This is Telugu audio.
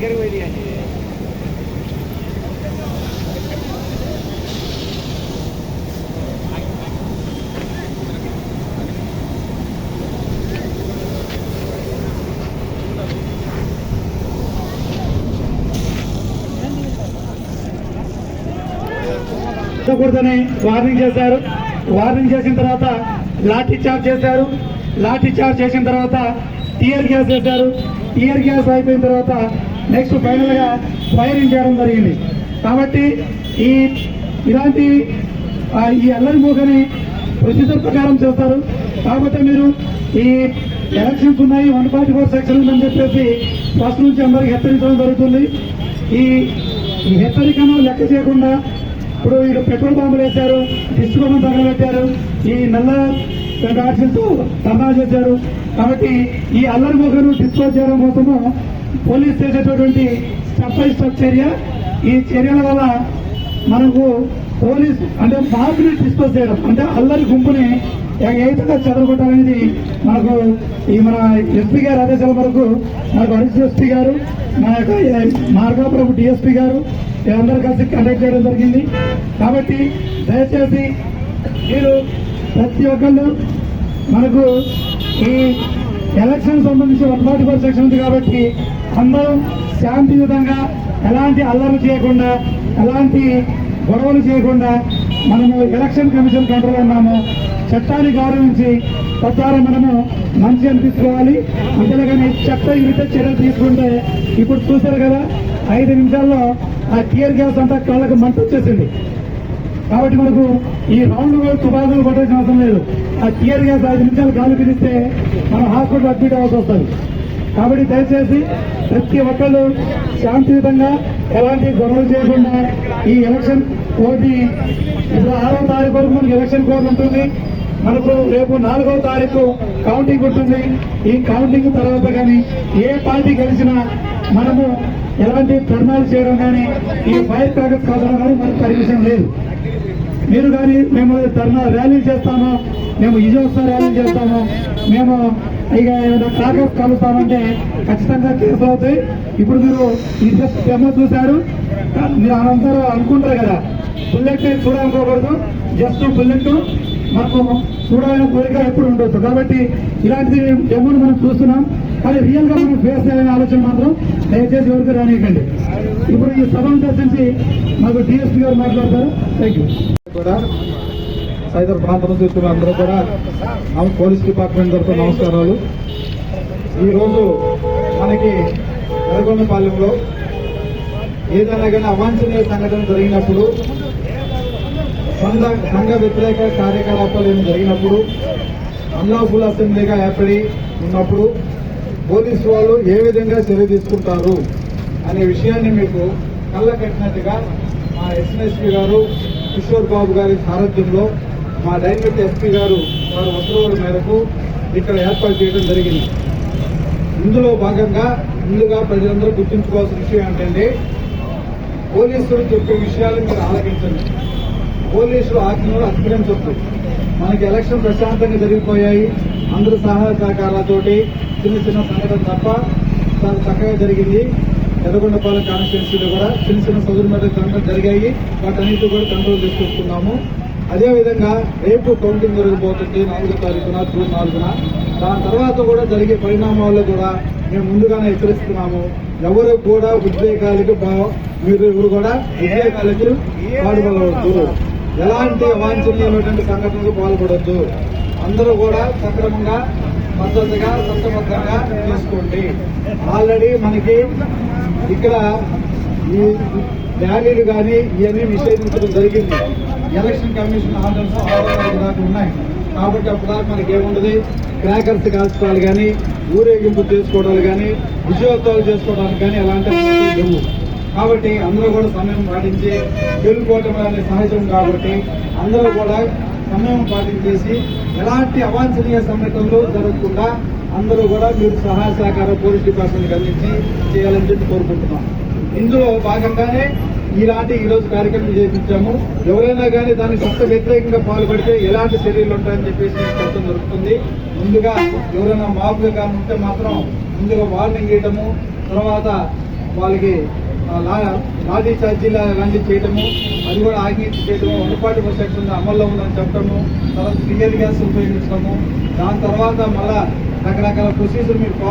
దగ్గరికి పోయింది కూడదని వార్నింగ్ చేశారు. వార్నింగ్ చేసిన తర్వాత లాఠీ చార్జ్ చేశారు. లాఠీ చార్జ్ చేసిన తర్వాత టీయర్ గ్యాస్ వేశారు. టీయర్ గ్యాస్ అయిపోయిన తర్వాత నెక్స్ట్ ఫైనల్గా ఫైరింగ్ చేయడం జరిగింది. కాబట్టి ఈ ఇలాంటి ఈ అల్లరి మూకని ప్రొసీజర్ ప్రకారం చేస్తారు. కాకపోతే మీరు ఈ ఎలక్షన్స్ ఉన్నాయి వన్ ఫార్టీ ఫోర్ సెక్షన్ ఉందని చెప్పేసి ఫస్ట్ నుంచి అందరికి హెచ్చరించడం జరుగుతుంది. ఈ ఈ హెచ్చరికను లెక్క చేయకుండా ఇప్పుడు వీళ్ళు పెట్రోల్ బాంబులు వేశారు దిష్టి బొమ్మ తగలబెట్టారు ఈ నల్ల డాట్లతో ధర్నా చేశారు. కాబట్టి ఈ అల్లరి మొగను డిస్పోజ్ చేయడం కోసము పోలీస్ చేసేటటువంటి స్టెప్ బై స్టెప్ చర్య. ఈ చర్యల వల్ల మనకు పోలీస్ అంటే మార్పుని డిస్పోజ్ చేయడం అంటే అల్లరి గుంపుని ఏదైనా చెదరగొట్టాలనేది మనకు ఈ మన ఎస్పీ గారి ఆదేశాల వరకు మనకు అడిషనల్ ఎస్పీ గారు మన యొక్క మార్గాపురం డిఎస్పీ గారు వీరందరూ కలిసి కండక్ట్ చేయడం జరిగింది. కాబట్టి దయచేసి మీరు ప్రతి ఒక్కళ్ళు మనకు ఈ ఎలక్షన్ సంబంధించి వన్ ఫార్టీ ఫోర్ సెక్షన్ ఉంది కాబట్టి అందరం శాంతియుతంగా ఎలాంటి అల్లరి చేయకుండా ఎలాంటి గొడవలు చేయకుండా మనము ఎలక్షన్ కమిషన్ కంట్రోల్ ఉన్నాము. చట్టాన్ని గౌరవించి ప్రచారం మనము మంచి అనిపించుకోవాలి. అంతేగాని చట్ట విరుద్ధ చర్యలు తీసుకుంటే ఇప్పుడు చూశారు కదా ఐదు నిమిషాల్లో ఆ టీఆర్ గ్యాస్ అంతా కళ్ళకు మంట వచ్చేసింది. కాబట్టి మనకు ఈ రౌండ్ తుపాకులు పట్టాల్సిన అవసరం లేదు. ఆ టీఆర్ గ్యాస్ ఐదు నిమిషాలు గాలి పిలిస్తే మనం హాస్పిటల్ అడ్మిట్ అవ్వాల్సి వస్తుంది. కాబట్టి దయచేసి ప్రతి ఒక్కళ్ళు శాంతియుతంగా ఎలాంటి గొడవలు చేయకుండా ఈ ఎలక్షన్ కోటి ఇప్పుడు ఆరో తారీఖు వరకు మనకి ఎలక్షన్ కోడ్ ఉంటుంది. మనకు రేపు నాలుగో తారీఖు కౌంటింగ్ ఉంటుంది. ఈ కౌంటింగ్ తర్వాత కానీ ఏ పార్టీ గెలిచినా మనము ఎలాంటి ధర్నాలు చేయడం కానీ ఈ ఫైర్ క్రాకర్స్ కావడం కానీ మనకు పర్మిషన్ లేదు. మీరు కానీ మేము ధర్నా ర్యాలీ చేస్తాము? మేము విజయోత్సవ ర్యాలీ చేస్తాము? మేము ఇక ఏమైనా క్రాకర్స్ కలుస్తామంటే ఖచ్చితంగా కేసులు అవుతాయి. ఇప్పుడు మీరు ఈ జస్ట్ డెమో చూశారు. మీరు అనంతరం అనుకుంటారు కదా బుల్లెట్ చూడాలనుకోకూడదు జస్ట్ బుల్లెట్. మనకు చూడాలని కోరిక ఎప్పుడు ఉండొచ్చు. కాబట్టి ఇలాంటిది డెమోని మనం చూస్తున్నాం. కానీ రియల్గా మనం ఫేస్ చేయాలనే ఆలోచన మాత్రం దయచేసి ఎవరికి రానియకండి. ఇప్పుడు ఈ సభను దర్శించి మాకు డిఎస్పీ గారు మాట్లాడతారు. థ్యాంక్ యూ కూడా సైదర్ ప్రాంతం నుంచి వచ్చిన అందరూ కూడా పోలీస్ డిపార్ట్మెంట్ తరఫున నమస్కారాలు. ఈరోజు మనకి ఎర్రగొండపాలెంలో ఏదైనా కానీ అవాంఛనీయ సంఘటన జరిగినప్పుడు సంఘ సంఘ వ్యతిరేక కార్యకలాపాలు ఏమి జరిగినప్పుడు అన్లాఫుల్ అసెంబ్లీగా ఏర్పడి ఉన్నప్పుడు పోలీసు వాళ్ళు ఏ విధంగా చర్య తీసుకుంటారు అనే విషయాన్ని మీకు కళ్ళ కట్టినట్టుగా మా ఎస్ఎన్ఎస్పీ గారు కిషోర్ బాబు గారి సారథ్యంలో మా డైరెక్ట్ ఎస్పీ గారు వారి ఉత్తర్వుల మేరకు ఇక్కడ ఏర్పాటు చేయడం జరిగింది. ఇందులో భాగంగా ముందుగా ప్రజలందరూ గుర్తుంచుకోవాల్సిన విషయం ఏంటంటే పోలీసులు చెప్పే విషయాలు మీరు ఆలకించండి. పోలీసులు ఆజ్ఞలు అతిక్రమించొద్దు. మనకి ఎలక్షన్ ప్రశాంతంగా జరిగిపోయాయి. అందరూ సహాయ సహకారాలతోటి చిన్న చిన్న సంఘటన తప్ప చాలా చక్కగా జరిగింది. ఎర్రగొండపాలెం కాన్స్టిట్యున్సీలో కూడా చిన్న చిన్న సదురు మీద సంఘటన జరిగాయి. వాటన్నిటి కూడా కంట్రోల్ చేసుకుంటున్నాము. అదేవిధంగా రేపు కౌంటింగ్ జరగబోతుంది నాలుగో తారీఖున జూన్ నాలుగున. దాని తర్వాత కూడా జరిగే పరిణామాల్లో కూడా మేము ముందుగానే హెచ్చరిస్తున్నాము. ఎవరు కూడా ఉద్వేగాలకు మీరు ఎవరు కూడా ఉద్వేగాలకు పాల్పడవద్దు. ఎలాంటి అవాంఛనీయమైనటువంటి సంఘటనలకు పాల్పడద్దు అందరూ కూడా సక్రమంగా పద్ధతిగా చట్టబద్ధంగా చేసుకోండి ఆల్రెడీ మనకి ఇక్కడ ఈ ర్యాలీలు కానీ ఇవన్నీ నిషేధించడం జరిగింది. ఎలక్షన్ కమిషన్ ఆర్డర్స్ ఆరో దాకా ఉన్నాయి. కాబట్టి అప్పుడు మనకి ఏముండదు? క్రాకర్స్ కాల్చుకోవాలి కానీ ఊరేగింపు చేసుకోవడాలు కానీ విజయోత్సవాలు చేసుకోవడానికి కానీ ఎలాంటి లేవు. కాబట్టి అందరూ కూడా సమయం పాటించి గెలుపోవటం అనే సహజం కాబట్టి అందరూ కూడా సమయం పాటించేసి ఎలాంటి అవాంఛనీయ సంఘటనలు జరగకుండా అందరూ కూడా మీరు సహాయ సహకారం పోలీస్ డిపార్ట్మెంట్ అందించి చేయాలని చెప్పి కోరుకుంటున్నాం. ఇందులో భాగంగానే ఇలాంటి ఈరోజు కార్యక్రమం చేపించాము. ఎవరైనా కానీ దానికి సొంత వ్యతిరేకంగా పాల్పడితే ఎలాంటి చర్యలు ఉంటాయని చెప్పేసి మీకు దొరుకుతుంది. జరుగుతుంది ముందుగా ఎవరైనా మాపుగా కానీ ఉంటే మాత్రం ముందుగా వార్నింగ్ ఇవ్వడము తర్వాత వాళ్ళకి లా- లాఠీ ఛార్జీలు అలాంటివి చేయటము అది కూడా ఆజ్ఞ చేయటము వన్ ఫార్టీ ఫోర్ సెక్షన్ అమల్లో ఉందని చెప్పడము తర్వాత క్లియర్ గ్యాస్ ఉపయోగించడము దాని తర్వాత మళ్ళా రకరకాల ప్రొసీజర్ మీరు